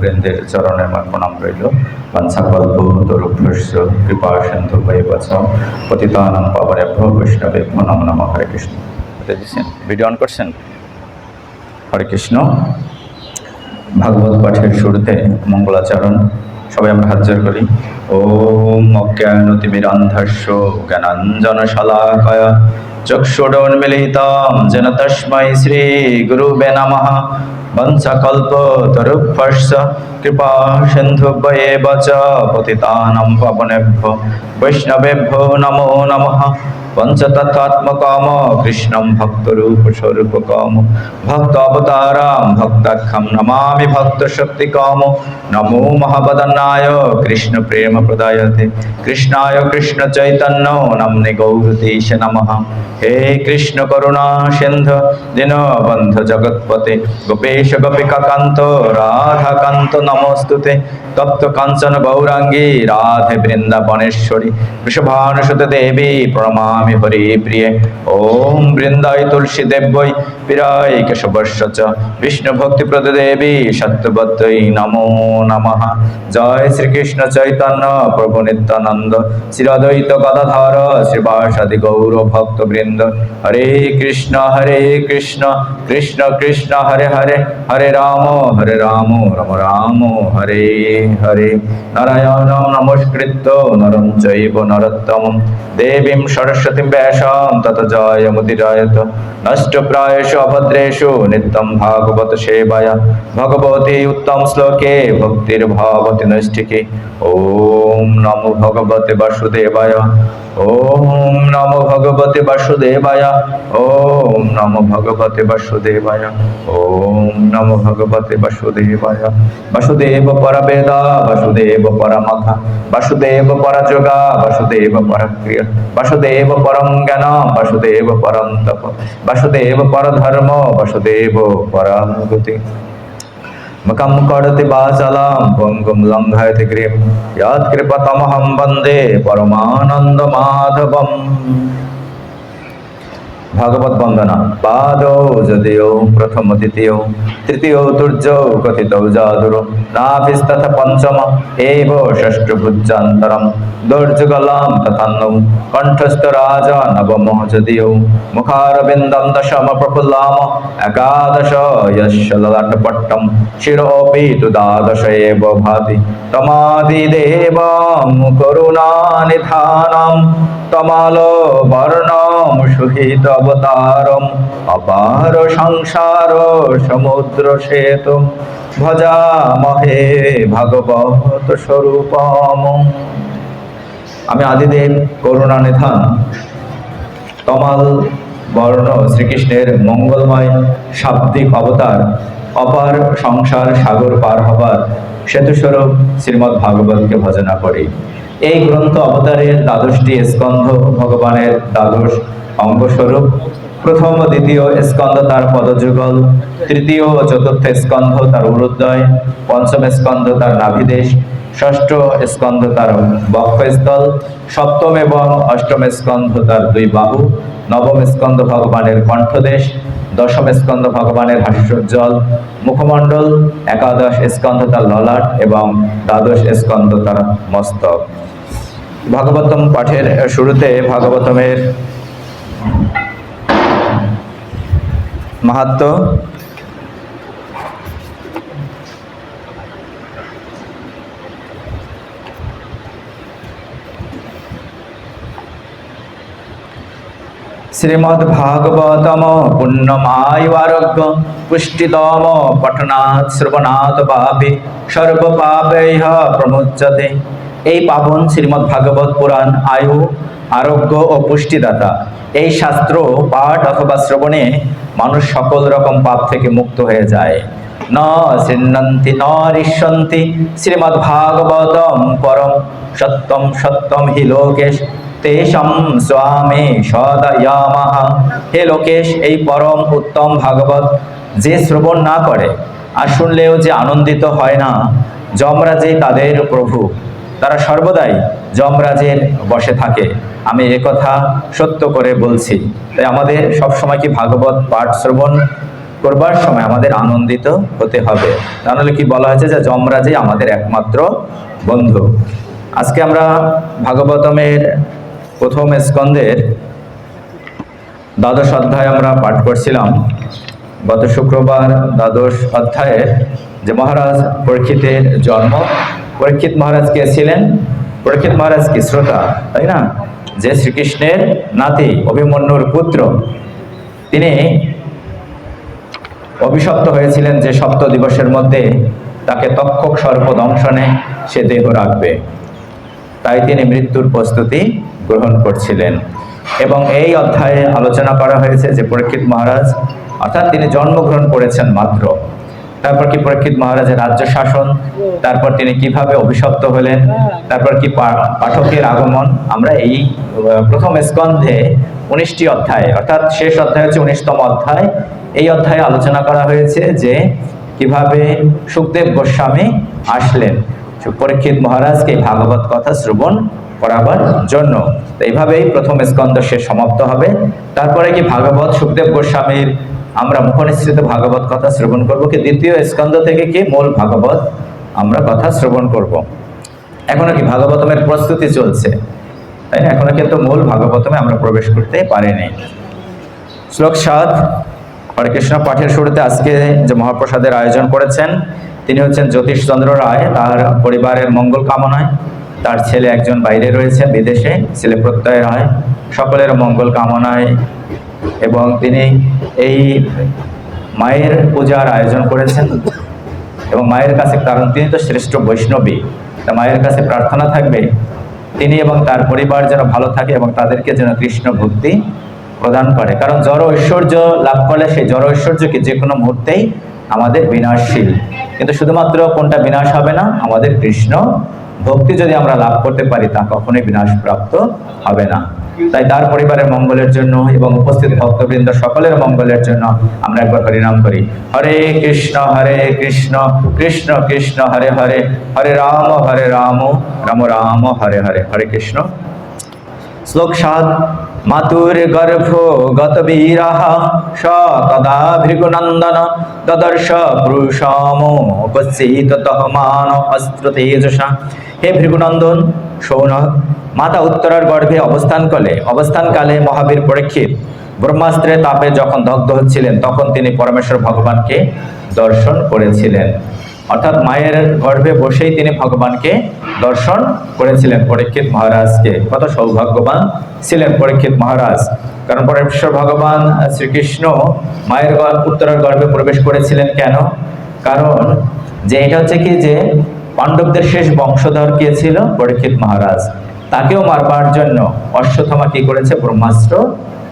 বৃন্দের চরণের মা প্রণাম রইল বাঞ্ছাকল্প তরুভ্যস্য কৃপা সিন্ধু বৈ বচ পতিতানাম পাবনেভ্য বৈষ্ণবে নম নম হরে কৃষ্ণ। এটা দিয়েছেন ভিডিও অন করছেন? হরে কৃষ্ণ। ভাগবত পাঠের শুরুতে মঙ্গলাচরণ। সবাই আমরা হাত জোর করি। ওম অজ্ঞানতিমিরান্ধস্য জ্ঞানাঞ্জন শলাকয় চক্ষুডোন্মিলিতম যেন তস্मै শ্রী গুরুবে নমঃ। কৃপা সিন্ধুভ্যেব চ পতিতানাং পাবনেভ্যো বৈষ্ণবেভ্যো নমো নমঃ পঞ্চতত্ত্বাত্মকাম কৃষ্ণম ভক্তরূপ স্বরূপ কাম ভক্ত অবতারাম ভক্তাক্ষম নমামি ভক্ত শক্তি কাম নমো মহাবদনায় কৃষ্ণ প্রেম প্রদায়তে কৃষ্ণায় কৃষ্ণ চৈতন্য নামনে গৌরতীশ নমঃ হে কৃষ্ণ করুণা সিন্ধু দীনবন্ধ জগৎপতে গোপেশ গোপিকা কান্ত রাধাকান্ত নমস্তুতে। তপ্ত কাঞ্চন গৌরাঙ্গী, রাধে বৃন্দাবনেশ্বরী। বৃষভানুসুত দেবী, প্রণমামি হরি প্রিয়ে ওম বৃন্দায় তুলসী দেব্যই পিরায় কেশবস্য চ বিষ্ণু ভক্তি দেবী সত্যবদ্যই নমো নমঃ। জয় শ্রীকৃষ্ণ চৈতন্য, প্রভু নিত্যানন্দ। শ্রীঅদ্বৈত গদাধর শ্রীবাসাদি গৌর ভক্ত বৃন্দ হরে কৃষ্ণ হরে কৃষ্ণ। কৃষ্ণ কৃষ্ণ, হরে হরে। হরে রাম হরে রাম রাম রাম, হরে হরে। নারায়ণম নমস্কৃত্য, নরম চৈব নরোত্তমম দেবীম সরস্বতীম ব্যাসাম, তত জয় মুদিরায়ত। নষ্টপ্রায়েষু অভদ্রেষু, নিত্যম ভাগবত সেবায়া। ভগবতী উত্তম শ্লোকে, ভক্তির ভাবতি নৈষ্ঠিকে। ওম নমো ভগবতে বাসুদেবায়। ওম নমো ভগবতে বাসুদেবায়। ওম নমো ভগবতে বাসুদেবায়। ওম নমো ভগবতে বাসুদেবায় বাসুদেব পরবেদা বাসুদেব পরমখা বাসুদেব পরযোগা বাসুদেব পরক্রিয়া বাসুদেব পরম জ্ঞান, বাসুদেব পরম তপ, বাসুদেব পরধর্ম বাসুদেব পরাগতি মুখম করতি বাচালাম পঙ্গুম লঙ্ঘয়তি গ্রীম যৎকৃপতমহম বন্দে পরমানন্দ মাধবম। ভাগবত বন্দনা। পাদ যদিও প্রথম দ্বিতীয়, তৃতীয় তুর্য কথিত জাদুর। নাভিস্তথ পঞ্চম এব ষষ্ঠ ভুজান্তরম। দুর্যুগলাম তথান্নৌ কণ্ঠস্থ রাজা নবম যদিও। মুখারবিন্দম দশম প্রফুল্লাম। একাদশ যশ ললাটপট্টম শিরোপি তু দ্বাদশ এব ভাতি। তমাদিদেবং করুণানিধানম তমালো বর্ণম সুহিত অবতারম, অপার সংসার সমুদ্র সেতু ভজামহে ভাগবত স্বরূপম। আমি আদিদেব করুণা নিধান তমাল বর্ণ শ্রীকৃষ্ণের মঙ্গলময় শাব্দিক অবতার, অপার সংসার সাগর পার হবার সেতুস্বরূপ শ্রীমৎ ভাগবতকে ভজনা করি। এই গ্রন্থ অবতারের দ্বাদশটি স্কন্ধ ভগবানের দ্বাদশ অঙ্গস্বরূপ। প্রথম ও দ্বিতীয় স্কন্ধ তার পদযুগল, তৃতীয় ও চতুর্থ স্কন্ধ তার উরুদ্বয়, পঞ্চম স্কন্ধ তার নাভিদেশ, ষষ্ঠ স্কন্ধ তার বক্ষস্থল, সপ্তম এবং অষ্টম স্কন্ধ তার দুই বাহু, নবম স্কন্ধ ভগবানের কণ্ঠদেশ, দশম স্কন্ধ ভগবানের হাস্যোজ্জ্বল মুখমণ্ডল, একাদশ স্কন্ধ তার ললাট এবং দ্বাদশ স্কন্ধ তার মস্তক। ভাগবতম পাঠের শুরুতে ভাগবতমের মাহাত্ম? শ্রীমদ্ ভাগবতম পুণ্যমায়ুরারোগ্য পুষ্টিতম পঠনাৎ শ্রবণাৎ পাপে সর্বপাপৈহ প্রমুচ্যতে এই পাবন শ্রীমদ্ ভাগবত পুরাণ আয়ু, আরোগ্য ও পুষ্টিদাতা। এই শাস্ত্র, পাঠ অথবা শ্রবণে মানুষ সকল রকম পাপ থেকে মুক্ত হয়ে যায়। ন শৃণ্বন্তি ন ঋষ্যন্তি, শ্রীমদ্ ভাগবতম পরম সত্যম সত্যম হি লোকেশ। তেষম স্বামী সদয়ামাহ। হে লোকেশ, এই পরম উত্তম ভাগবত যে শ্রবণ না করে, আর শুনলেও যে আনন্দিত হয় না যমরাজে তাদের প্রভু। তারা সর্বদাই যমরাজের বসে থাকে। আমি কথা সত্য করে বলছি। তাই আমাদের সবসময় কি ভাগবত পাঠ শ্রবণ করবার সময় আমাদের আনন্দিত হতে হবে? তাহলে কি বলা হয়েছে যে যমরাজই আমাদের একমাত্র বন্ধু? আজকে আমরা ভাগবতমের প্রথম স্কন্ধের দ্বাদশ অধ্যায় আমরা পাঠ করছিলাম। গত শুক্রবার দ্বাদশ অধ্যায়ে যে মহারাজ পরীক্ষিতের জন্ম পরীক্ষিত মহারাজ কে ছিলেন? পরীক্ষিত মহারাজ কি শ্রোতা? তাই না? যে শ্রীকৃষ্ণের নাতি, অভিমন্যুর পুত্র, তিনি অভিশপ্ত হয়েছিলেন যে সপ্ত দিবসের মধ্যে তাকে তক্ষক সর্প দংশনে সে দেহ রাখবে। তাই তিনি মৃত্যুর প্রস্তুতি গ্রহণ করছিলেন। এবং এই অধ্যায়ে আলোচনা করা হয়েছে যে পরীক্ষিত মহারাজ, অর্থাৎ তিনি জন্মগ্রহণ করেছেন মাত্র। তারপর কি পরীক্ষিত মহারাজের রাজ্য শাসন? তারপর তিনি কীভাবে অভিশপ্ত হলেন? তারপর কি পাঠকের আগমন? আমরা এই প্রথম স্কন্ধে উনিশটি অধ্যায়, অর্থাৎ শেষ অধ্যায় হচ্ছে উনিশতম অধ্যায়। এই অধ্যায়ে আলোচনা করা হয়েছে যে কীভাবে সুখদেব গোস্বামী আসলেন। পরীক্ষিত মহারাজকে ভাগবত কথা শ্রবণ করাবার জন্য। এইভাবেই প্রথম স্কন্ধ শেষ সমাপ্ত হবে। তারপরে কি ভাগবত সুখদেব গোস্বামীর আমরা মুখনিসৃত ভাগবত কথা শ্রবণ করব কি? দ্বিতীয় স্কন্ধ থেকে কি মূল ভাগবত আমরা কথা শ্রবণ করব? এখনও কি ভাগবতমের প্রস্তুতি চলছে? তাই না? এখনও কিন্তু মূল ভাগবতমে আমরা প্রবেশ করতে পারিনি। শ্লোক সাত হরে কৃষ্ণ পাঠের শুরুতে আজকে যে মহাপ্রসাদের আয়োজন করেছেন, তিনি হচ্ছেন জ্যোতিষচন্দ্র রায়। তার পরিবারের মঙ্গল কামনায় তার ছেলে একজন বাইরে রয়েছে বিদেশে, ছেলে প্রত্যয় রায়। সকলের মঙ্গল কামনায় এবং তিনি এই মায়ের পূজার আয়োজন করেছেন। এবং মায়ের কাছে কারণ, তিনি তো শ্রেষ্ঠ বৈষ্ণবী। তা মায়ের কাছে প্রার্থনা থাকবে তিনি এবং তার পরিবার যেন ভালো থাকে এবং তাদেরকে যেন কৃষ্ণ ভক্তি প্রদান করে। কারণ জড় ঐশ্বর্য লাভ করলে সেই জড় ঐশ্বর্যকে যে কোনো মুহূর্তেই আমাদের বিনাশশীল। কিন্তু শুধুমাত্র কোনটা বিনাশ হবে না, আমাদের কৃষ্ণ ভক্তি যদি আমরা লাভ করতে পারি, তা কখনোই বিনাশ প্রাপ্ত হবে না। তাই তার পরিবারের মঙ্গলের জন্য এবং উপস্থিত ভক্তবৃন্দ সকলের মঙ্গলের জন্য আমরা একবার হরিনাম করি। হরে কৃষ্ণ হরে কৃষ্ণ কৃষ্ণ কৃষ্ণ, হরে হরে হরে রাম হরে রাম রাম রাম, হরে হরে হরে কৃষ্ণ। শ্লোক সাত মাতুর গর্ভ গত বীরাহ স তদা ভৃগুনন্দন দদর্শ পুরুষম উপস্থিত তহমান অস্ত্র তেজসা। হে ভৃগুনন্দন সৌনক মাতা উত্তরার গর্ভে অবস্থান কলে অবস্থানকালে মহাবীর পরীক্ষিত। ব্রহ্মাস্ত্রের তাপে যখন দগ্ধ হচ্ছিলেন, তখন তিনি পরমেশ্বর ভগবানকে দর্শন করেছিলেন। অর্থাৎ মায়ের গর্ভে বসেই তিনি ভগবানকে দর্শন করেছিলেন পরীক্ষিত মহারাজকে। কত সৌভাগ্যবান ছিলেন পরীক্ষিত মহারাজ। কারণ পরমেশ্বর ভগবান শ্রীকৃষ্ণ মায়ের উত্তরার গর্ভে প্রবেশ করেছিলেন কেন? কারণ যে এটা হচ্ছে কি যে পাণ্ডবদের শেষ বংশধর কে ছিল? পরীক্ষিত মহারাজ। তাকেও মারবার জন্য অশ্বত্থমা কি করেছে? ব্রহ্মাস্ত্র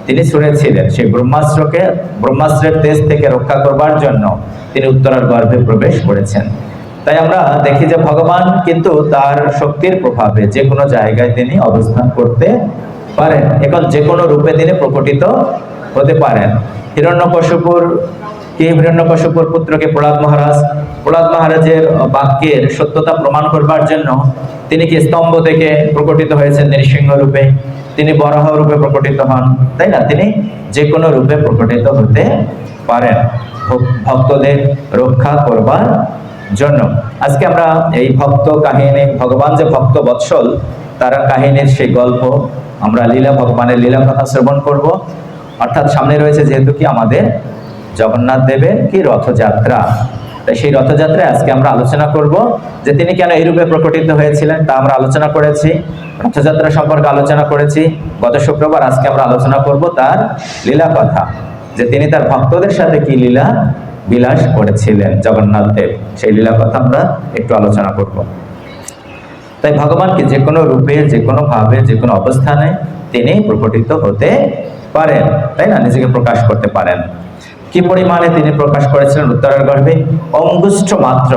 তিনি ছুঁড়েছিলেন সেই ব্রহ্মাস্ত্রকে, ব্রহ্মাস্ত্রের তেজ থেকে রক্ষা করবার জন্য তিনি উত্তরার গর্ভে প্রবেশ করেছেন। তাই আমরা দেখি যে ভগবান কিন্তু তার শক্তির প্রভাবে যে কোনো জায়গায় তিনি অবস্থান করতে পারেন। এখন যে কোনো রূপে তিনি প্রকটিত হতে পারেন। হিরণ্যকশিপুর কি? হিরণ্যকশিপুর পুত্রকে প্রহ্লাদ মহারাজ, প্রহ্লাদ মহারাজের বাক্যের সত্যতা প্রমাণ করবার জন্য তিনি কি স্তম্ভ থেকে প্রকটিত হয়েছেন নৃসিংহ রূপে তিনি বরাহ রূপে প্রকটিত হন, তাই না? তিনি যে কোনো রূপে প্রকটিত হতে পারেন। ভক্তদের রক্ষা করবার জন্য। আজকে আমরা এই ভক্ত কাহিনী, ভগবান যে ভক্ত বৎসল, তারা কাহিনীর সেই গল্প আমরা লীলা ভগবানের লীলা কথা শ্রবণ করব। অর্থাৎ সামনে রয়েছে যেহেতু কি আমাদের জগন্নাথ দেবের কি রথযাত্রা। তাই সেই রথযাত্রায় আজকে আমরা আলোচনা করব যে তিনি কেন এই রূপে প্রকটিত হয়েছিলেন তা আমরা আলোচনা করেছি, রথযাত্রা সম্পর্কে আলোচনা করেছি। গত শুক্রবার আজকে আমরা আলোচনা করব তার লীলা কথা, যে তিনি তার ভক্তদের সাথে কি লীলা বিলাস করেছিলেন। জগন্নাথ দেব, সেই লীলা কথা আমরা একটু আলোচনা করব। তাই ভগবানকে যে কোনো রূপে, যে কোনো ভাবে, যে কোনো অবস্থানে তিনি প্রকটিত হতে পারেন, তাই না? নিজেকে প্রকাশ করতে পারেন। কি পরিমাণে তিনি প্রকাশ করেছিলেন? উত্তরের গর্ভে অঙ্গুষ্ঠ মাত্র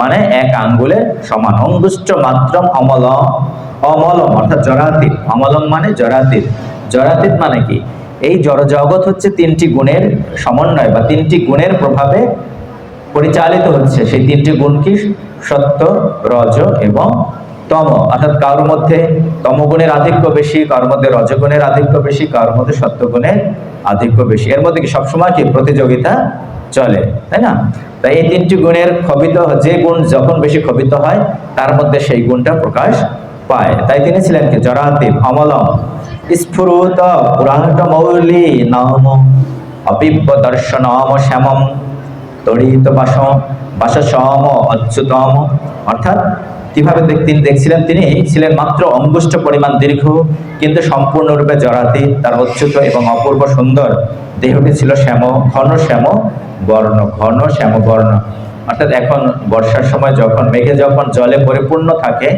মানে এক আঙ্গুলের সমান। অঙ্গুষ্ঠ মাত্র অমল অমলম, অর্থাৎ জরাতীত অমলম মানে জরাতীত জরাতীত মানে কি? এই জড়জগৎ হচ্ছে তিনটি গুণের সমন্বয় বা তিনটি গুণের প্রভাবে পরিচালিত হচ্ছে। সেই তিনটি গুণ কি? সত্য, রজ এবং তম। অর্থাৎ কারোর মধ্যে তমগুণের আধিক্য বেশি, কারোর মধ্যে রজগুণের আধিক্য বেশি, কারোর মধ্যে সত্যগুণের আধিক্য বেশি। এর মধ্যে কি সবসময় কি প্রতিযোগিতা চলে, তাই না? তাই এই তিনটি গুণের ক্ষোভিত যে গুণ যখন বেশি ক্ষোভিত হয়, তার মধ্যে সেই গুণটা প্রকাশ পায়। তাই তিনি ছিলেন কি? জরাতি অমলম, স্ফুরুত পুরাট মৌলি, নাম অপিব্য দর্শনম শ্যামম তড়িত বাস বাসসম, অচ্যুতম। অর্থাৎ কীভাবে তিনি দেখছিলেন তিনি? ছিলেন মাত্র অঙ্গুষ্ঠ পরিমাণ দীর্ঘ, কিন্তু সম্পূর্ণরূপে জরাতি, তার অচ্যুত এবং অপূর্ব সুন্দর। দেহটি ছিল শ্যাম, ঘন শ্যাম বর্ণ, ঘন শ্যাম বর্ণ। অর্থাৎ এখন বর্ষার সময় যখন মেঘে যখন জলে পরিপূর্ণ থাকে,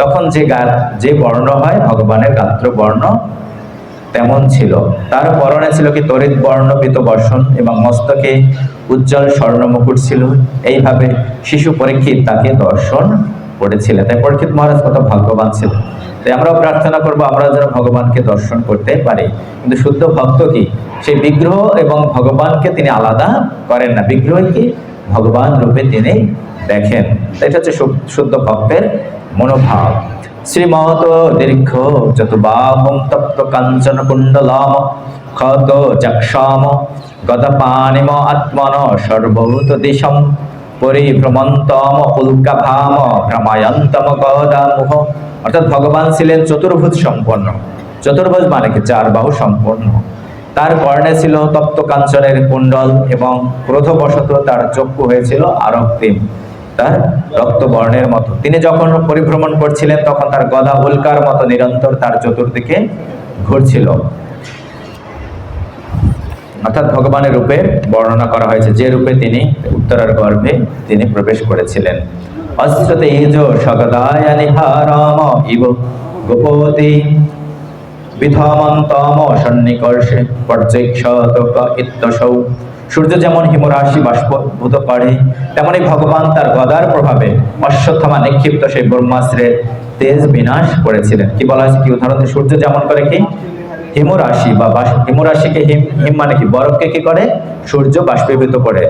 তখন যে গা, যে বর্ণ হয়, ভগবানের গাত্র বর্ণ তেমন ছিল। তার পরনে ছিল কি তরিত বর্ণপিত বর্ষণ এবং মস্তকে উজ্জ্বল স্বর্ণ মুকুট ছিল। এইভাবে শিশু পরীক্ষিত তাকে দর্শন করেছিলেন তাই পরীক্ষিত মহারাজ কত ভাগ্যবান ছিল। তাই আমরাও প্রার্থনা করব আমরা যেন ভগবানকে দর্শন করতে পারি। কিন্তু শুদ্ধ ভক্ত কি? সেই বিগ্রহ এবং ভগবানকে তিনি আলাদা করেন না। বিগ্রহ কি? ভগবান রূপে তিনি দেখেন। এটা হচ্ছে শুদ্ধ ভক্তের মনোভাব। শ্রীমত দীর্ঘ চতুবাহম তপ্ত কাঞ্চন কুণ্ডলাম ক্ষত চক্ষাম গদপানিম আত্মন সর্বভূত দিশম। পরিভ্রমন্তম উল্কাভাম ভ্রমায়ন্তম গদামুহ। অর্থাৎ ভগবান ছিলেন চতুর্ভুজ সম্পন্ন। চতুর্ভুজ মানে কি? চার বাহু সম্পন্ন। তার কর্ণে ছিল তপ্ত কাঞ্চনের কুণ্ডল এবং ক্রোধবশত তার চক্ষু হয়েছিল আরক্তিম তার রক্তবর্ণের মতো। তিনি যখন পরিভ্রমণ করছিলেন, তখন তার গদা উল্কার মতো নিরন্তর তার চতুর্দিকে ঘুরছিল। অর্থাৎ ভগবানের রূপের বর্ণনা করা হয়েছে। যে রূপে তিনি উত্তরার গর্ভে তিনি প্রবেশ করেছিলেন। অস্ত্রতে ইজ ইব গোপতি সন্নিকর্ষে পর্যক্ষত ইত্যসৌ সূর্য যেমন হিমরাশি বাষ্পভূত করে, তেমনি ভগবান তার গদার প্রভাবে অশ্বত্থমা নিক্ষিপ্ত সেই ব্রহ্মাস্ত্রের তেজ বিনাশ করেছিলেন। কি বলা হয়েছে? কি উদাহরণ? সূর্য যেমন করে কি? হিমরাশি বা হিমরাশিকে হিম হিম মানে কি? বরফকে কি করে? সূর্য বাষ্পীভূত করে।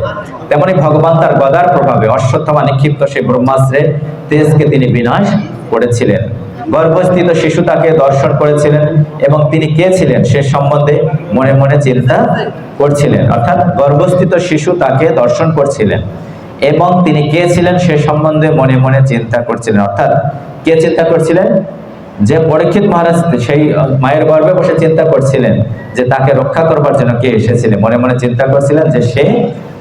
তেমনি ভগবান তার গদার প্রভাবে অশ্বত্থমা নিক্ষিপ্ত সেই ব্রহ্মাস্ত্রের তেজকে তিনি বিনাশ করেছিলেন। গর্ভস্থিত শিশু তাকে দর্শন করেছিলেন এবং তিনি কে ছিলেন সে সম্বন্ধে মনে মনে চিন্তা করছিলেন। অর্থাৎ গর্ভস্থিত শিশু তাকে দর্শন করছিলেন এবং তিনি কে ছিলেন সে সম্বন্ধে মনে মনে চিন্তা করছিলেন। অর্থাৎ কে চিন্তা করছিলেন? যে পরীক্ষিত মহারাজ সেই মায়ের গর্ভে বসে চিন্তা করছিলেন যে তাকে রক্ষা করবার জন্য কে এসেছিলেন। মনে মনে চিন্তা করছিলেন যে সে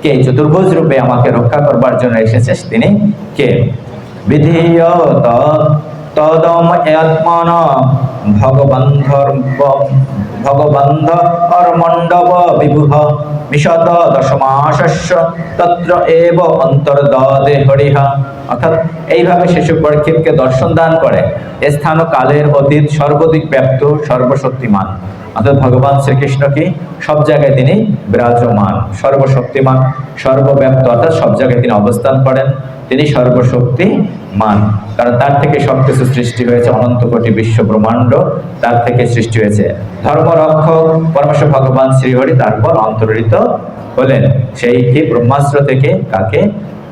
কে, চতুর্ভুজ রূপে আমাকে রক্ষা করবার জন্য এসেছে তিনি কে? বিধীয়ত তদম আত্মন ভগবন্ধর্ব, ভগবন্ধ মণ্ডপ বিভুহ বিশদ দশমাশস্য, তত্র এব অন্তর্দদে হরিহা। অর্থাৎ এইভাবে শিশু পরীক্ষিতকে দর্শন দান করে। স্থান ও কালের অতীত সর্বদিক ব্যাপ্ত সর্বশক্তিমান। অর্থাৎ ভগবান শ্রীকৃষ্ণ কি? সব জায়গায় তিনি বিরাজমান, সর্বশক্তিমান, সর্বব্যাপ্ত, অর্থাৎ সব জায়গায় তিনি অবস্থান করেন, তিনি সর্বশক্তিমান। কারণ তার থেকে সবকিছু সৃষ্টি হয়েছে অনন্ত কোটি বিশ্ব ব্রহ্মাণ্ড, তার থেকে সৃষ্টি হয়েছে ধর্মরক্ষক পরমেশ্বর ভগবান শ্রীহরি, তারপর অন্তরিত হলেন। সেই কি? ব্রহ্মাস্ত্র থেকে কাকে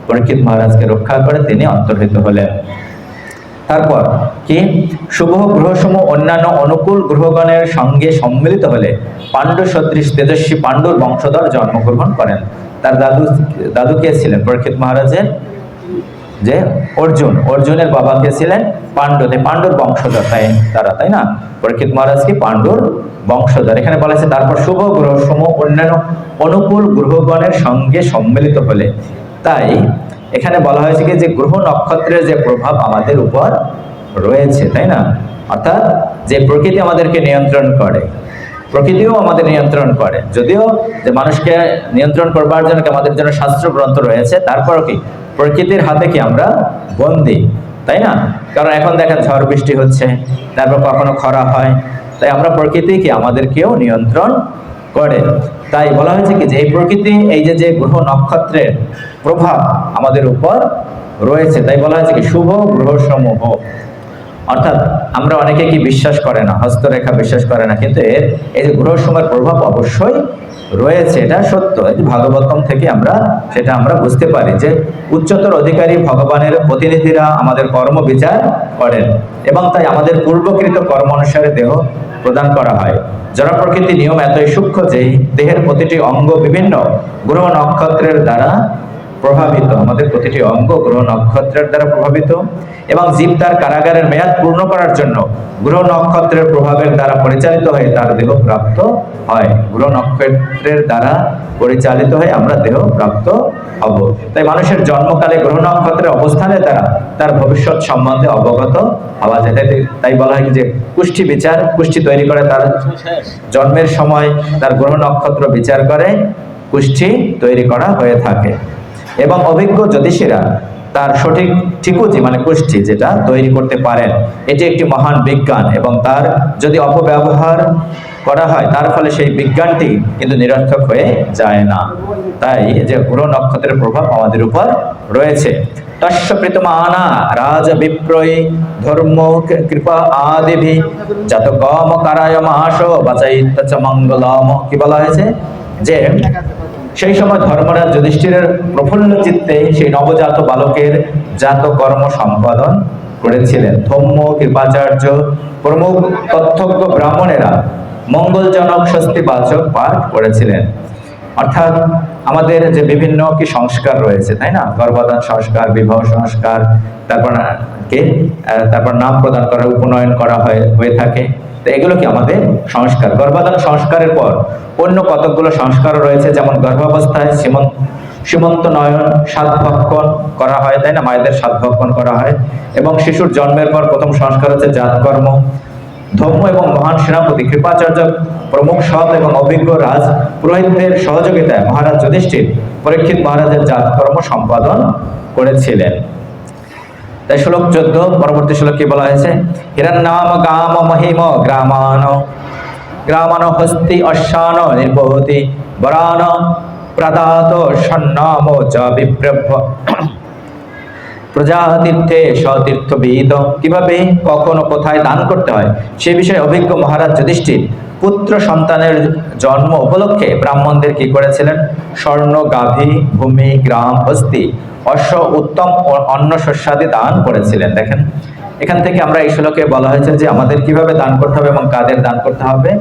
পরীক্ষিত মহারাজকে রক্ষা করে তিনি অন্তর্হিত হলেন। তারপর কি? শুভ গ্রহসমূহ অন্যান্য অনুকূল গ্রহগণের সঙ্গে সম্মিলিত হলে পাণ্ডু সদৃশ তেজস্বী পাণ্ডুর বংশধর জন্মগ্রহণ করেন। তার দাদু দাদু কে ছিলেন? পরীক্ষিত মহারাজের? যে অর্জুন। অর্জুনের বাবা কে ছিলেন? পাণ্ডু। পাণ্ডুর বংশধর, তাই তারা, তাই না? পরীক্ষিত মহারাজ কি? পাণ্ডুর বংশধর। এখানে বলা আছে তারপর শুভ গ্রহসমূহ অন্যান্য অনুকূল গ্রহগণের সঙ্গে সম্মিলিত হলে তাই এখানে বলা হয়েছে কি যে গ্রহ নক্ষত্রের যে প্রভাব আমাদের উপর রয়েছে, তাই না? অর্থাৎ যে প্রকৃতি আমাদেরকে নিয়ন্ত্রণ করে, প্রকৃতিও আমাদের নিয়ন্ত্রণ করে। যদিও যে মানুষকে নিয়ন্ত্রণ করবার জন্য আমাদের জন্য শাস্ত্র গ্রন্থ রয়েছে, তারপরও কি প্রকৃতির হাতে কি আমরা বন্দি, তাই না? কারণ এখন দেখেন ঝড় বৃষ্টি হচ্ছে, তারপর কখনো খরা হয়, তাই আমরা প্রকৃতি কি আমাদেরকেও নিয়ন্ত্রণ করে। তাই বলা হয়েছে কি, যে এই প্রকৃতি, এই যে যে গ্রহ নক্ষত্রের প্রভাব আমাদের উপর রয়েছে, তাই বলা হয়েছে কি, শুভ গ্রহ সমূহ অর্থাৎ আমরা অনেকে কি বিশ্বাস করে না, হস্তরেখা বিশ্বাস করে না, কিন্তু এর, এই যে গ্রহ সময়ের প্রভাব অবশ্যই রয়েছে, এটা সত্য। ভাগবতম থেকে আমরা সেটা আমরা বুঝতে পারি যে উচ্চতর অধিকারী ভগবানের প্রতিনিধিরা আমাদের কর্ম বিচার করেন এবং তাই আমাদের পূর্বকৃত কর্ম অনুসারে দেহ প্রদান করা হয়। জড় প্রকৃতি নিয়ম এতই সূক্ষ্ম যে দেহের প্রতিটি অঙ্গ বিভিন্ন গ্রহ নক্ষত্রের দ্বারা প্রভাবিত, আমাদের প্রতিটি অঙ্গ গ্রহ নক্ষত্রের দ্বারা প্রভাবিত এবং জীব তার কারাগারের মেয়াদ পূর্ণ করার জন্য গ্রহ নক্ষত্রের প্রভাবের দ্বারা পরিচালিত হয়ে তার দেহ প্রাপ্ত হয়। গ্রহ নক্ষত্রের দ্বারা পরিচালিত হয়ে আমরা দেহ প্রাপ্ত হব। তাই মানুষের জন্মকালে গ্রহ নক্ষত্রের অবস্থানে তারা তার ভবিষ্যৎ সম্বন্ধে অবগত হওয়া যায়। তাই বলা হয় যে পুষ্টি বিচার, পুষ্টি তৈরি করে তার জন্মের সময় তার গ্রহ নক্ষত্র বিচার করে, পুষ্টি তৈরি করা হয়ে থাকে। এবং অভিজ্ঞ জ্যোতিষীরা তার সঠিক ঠিকুজি মানে পুষ্টি যেটা তৈরি করতে পারেন। এটি একটি মহান বিজ্ঞান এবং তার যদি অপব্যবহার করা হয়, তার ফলে সেই বিজ্ঞানটি কিন্তু নিরর্থক হয়ে যায় না। তাই যে গ্রহ নক্ষত্রের প্রভাব আমাদের উপর রয়েছে। প্রীতমানা রাজ ধর্ম কৃপা কারায় মঙ্গলম। কি বলা হয়েছে? যে সেই সময় ধর্মরাজ যুধিষ্ঠিরের প্রফুল্ল চিত্তে সেই নবজাত বালকের জাত কর্ম সম্পাদন করেছিলেন। ধম্ম, কৃপাচার্য, প্রমুখ তথ্যজ্ঞ ব্রাহ্মণেরা মঙ্গলজনক স্বস্তিবাচক পাঠ করেছিলেন। অর্থাৎ আমাদের যে বিভিন্ন কি সংস্কার রয়েছে, তাই না? গর্ভদান সংস্কার, বিবাহ সংস্কার, তারপর কে? তারপর নাম প্রদান করা, উপনয়ন করা হয়ে থাকে। তো এগুলো কি আমাদের সংস্কার? গর্ভধান সংস্কারের পর অন্য কতকগুলো সংস্কারও রয়েছে, যেমন গর্ভাবস্থায় সীমন্ত সীমন্ত নয়ন, সাতভক্ষণ করা হয়, তাই না? মায়েদের সাতভক্ষণ করা হয়। এবং শিশুর জন্মের পর প্রথম সংস্কার হচ্ছে জাতকর্ম। ধর্ম এবং মহান সেনাপতি কৃপাচার্য প্রমুখ সৎ এবং অভিজ্ঞ রাজ পুরোহিতদের সহযোগিতায় মহারাজ যুধিষ্ঠির পরীক্ষিত মহারাজের জাতকর্ম সম্পাদন করেছিলেন। তাই শ্লোক চোদ্দ, পরবর্তী শ্লোক কি বলা হয়েছে, হিরণ্যাম গাম মহিম গ্রামান গ্রামান হস্তি অশ্বান নির্বহতি, বরান প্রদাত সন্নাম চ বিপ্রভ প্রজাতীর্থে সতীর্থবিদ কীভাবে, কখন কোথায় দান করতে হয়, সে বিষয়ে অভিজ্ঞ মহারাজ যুধিষ্ঠির পুত্র সন্তানের জন্ম উপলক্ষে ব্রাহ্মণদের কি করেছিলেন? স্বর্ণ, গাভী, ভূমি, গ্রাম হস্তি অশ্ব, উত্তম অন্ন শস্যাদি দান করেছিলেন। দেখেন, এখান থেকে আমরা এই শ্লোকে বলা হয়েছে যে আমাদের কীভাবে দান করতে হবে এবং কাদের দান করতে হবে?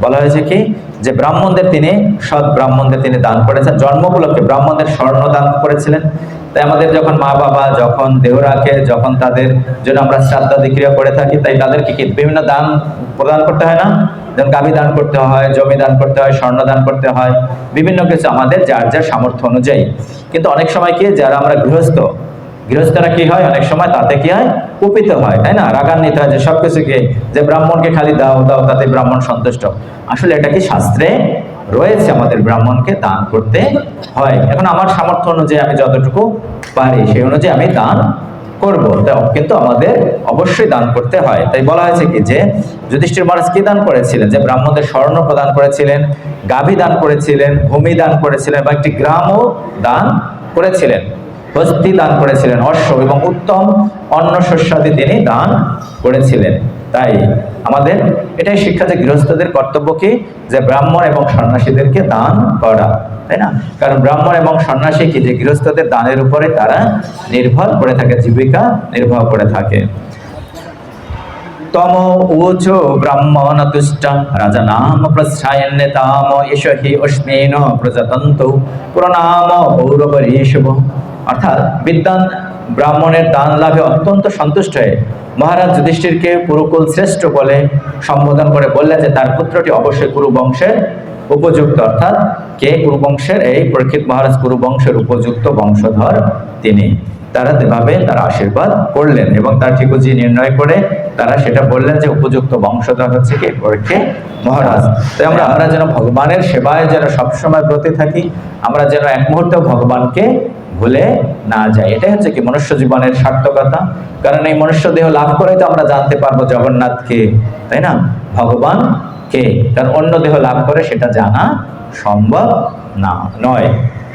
বলা হয়েছে কি? যে ব্রাহ্মণদের তিনি, সৎ ব্রাহ্মণদের তিনি দান করেছেন। জন্ম উপলক্ষে ব্রাহ্মণদের স্বর্ণ দান করেছিলেন। তাই আমাদের যখন মা বাবা, যখন দেহ রাখে যখন তাদের জন্য আমরা শ্রাদ্ধাদি ক্রিয়া করে থাকি, তাই তাদেরকে কি বিভিন্ন দান প্রদান করতে হয় না? যেমন গাভী দান করতে হয়, জমি দান করতে হয়, স্বর্ণ দান করতে হয়, বিভিন্ন কিছু আমাদের যার যার সামর্থ্য অনুযায়ী। কিন্তু অনেক সময় কি, যারা আমরা গৃহস্থ, গৃহস্থরা কি হয়? অনেক সময় তাতে কি হয়? কুপিত হয়, তাই না? রাগান্বিত হয় যে সবকিছুকে, যে ব্রাহ্মণকে খালি দাও দাও, তাতে ব্রাহ্মণ সন্তুষ্ট। আসলে এটা কি শাস্ত্রে রয়েছে, আমাদের ব্রাহ্মণকে দান করতে হয়। এখন আমার সামর্থ্য অনুযায়ী আমি যতটুকু পারি, সেই অনুযায়ী আমি দান করব। কিন্তু আমাদের অবশ্যই দান করতে হয়। তাই বলা হয়েছে কি যে, যুধিষ্ঠির মহারাজ কি দান করেছিলেন? যে ব্রাহ্মণদের স্বর্ণ প্রদান করেছিলেন, গাভী দান করেছিলেন, ভূমি দান করেছিলেন বা একটি গ্রামও দান করেছিলেন। হস্তি দান করেছিলেন, অশ্ব এবং উত্তম অন্ন শস্যাদি তিনি দান করেছিলেন। তাই আমাদের। এটাই শিক্ষা যে গৃহস্থদের কর্তব্য কি? যে ব্রাহ্মণ এবং সন্ন্যাসীদেরকে দান করা, তাই না? কারণ ব্রাহ্মণ এবং সন্ন্যাসী কি? যে গৃহস্থদের দানের উপরে তারা নির্ভর করে থাকে, জীবিকা নির্ভর করে থাকে। তম উচ ব্রাহ্মণ তুষ্ট, রাজা নাম প্রশ্রায়ন্যে তাম এষ হি অশ্মেন প্রজাতন্ত প্রণাম গৌরব অর্থাৎ বিদ্যান ব্রাহ্মণের দান লাভে অত্যন্ত সন্তুষ্ট হয়ে মহারাজ যুধিষ্ঠিরকে পুরুকুল শ্রেষ্ঠ বলে সম্বোধন করে বললেন যে, তার পুত্রটি অবশ্যই কুরু বংশের উপযুক্ত, অর্থাৎ কে কুরু বংশের এই পরীক্ষিত মহারাজ কুরু বংশের উপযুক্ত বংশধর তিনি। তারা এভাবে তারা আশীর্বাদ করলেন এবং তার ঠিকুজি নির্ণয় করে তারা সেটা বললেন যে, উপযুক্ত বংশধর হচ্ছে কে? পরীক্ষিত মহারাজ। তাই আমরা আমরা যেন ভগবানের সেবায় যেন সবসময় ব্রতে থাকি, আমরা যেন এক মুহূর্তে ভগবানকে ভুলে না যায়। এটাই হচ্ছে কি মনুষ্য জীবনের সার্থকতা। কারণ এই মনুষ্য দেহ লাভ করে তো আমরা জানতে পারব জগন্নাথকে, তাই না? ভগবান কে? কারণ অন্য দেহ লাভ করে সেটা জানা সম্ভব না, নয়।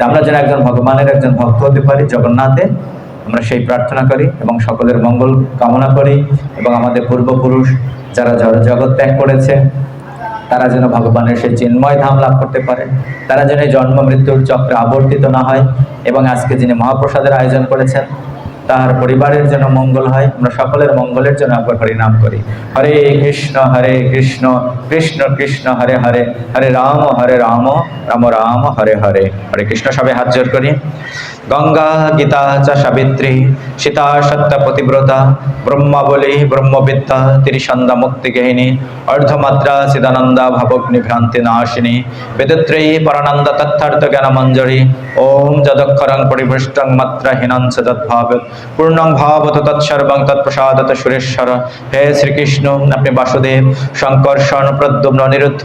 আমরা যেন একজন ভগবানের একজন ভক্ত হতে পারি জগন্নাথের, আমরা সেই প্রার্থনা করি এবং সকলের মঙ্গল কামনা করি। এবং আমাদের পূর্বপুরুষ যারা জগৎ ত্যাগ করেছে তারা যেন ভগবানের সেই চিন্ময় ধাম লাভ করতে পারে। তারা যেন জন্ম মৃত্যুর চক্রে আবর্তিত না হয় এবং আজকে যিনি মহাপ্রসাদের আয়োজন করেছেন তার পরিবারের যেন মঙ্গল হয়, আমরা সকলের মঙ্গলের জন্য একবার হরিনাম করি। হরে কৃষ্ণ হরে কৃষ্ণ কৃষ্ণ কৃষ্ণ, হরে হরে হরে রাম হরে রাম রাম রাম, হরে হরে। হরে কৃষ্ণ সবে হাত জোর করি। গঙ্গা, গীতা চ সাবিত্রী, সীতা সত্য পতিব্রতা, ব্রহ্মাবলী, ব্রহ্মবিদ্যা, ত্রিসন্ধ্যা মুক্তিগেহিনী অর্ধমাত্রা চিদানন্দা ভাবগ্নি, ভ্রান্তি, নাশিনী, বেদত্রয়ী, পরানন্দ, তত্থার্থ জ্ঞান মঞ্জরি ওম যদক্ষরং পরিভৃষ্টং মাত্রাহীনং চ তদ্ভাব পূর্ণং ভাবত তৎসর্বং তৎপ্রসাদত সুরেশ্বর। হে শ্রীকৃষ্ণ, আপনি বাসুদেব শঙ্কর্ষণ প্রদ্যুম্ন, নিরুদ্ধ।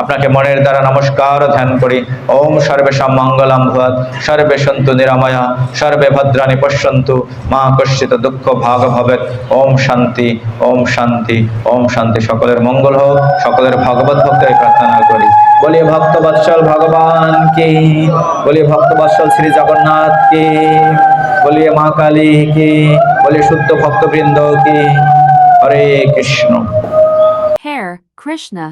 আপনাকে মনের দ্বারা নমস্কার, ধ্যান করি। ওম সর্বেশাম মঙ্গলাম ভুয়াত সর্বে সন্তু নিরাময়া, সর্বে ভদ্রাণি পশ্যন্তু। মা কশ্চিত দুঃখ ভাগ ভবেত ওম শান্তি ওম শান্তি ওম শান্তি। সকলের মঙ্গল হোক, সকলের ভগবত ভক্তের প্রার্থনা করি। বলিয়ে ভক্ত বৎসল ভগবান কি বলিয়ে ভক্ত বৎসল শ্রী জগন্নাথ কি বলিয়ে মা কালী কি বলি শুদ্ধ ভক্তবৃন্দ কি হরে কৃষ্ণ Hair, Krishna.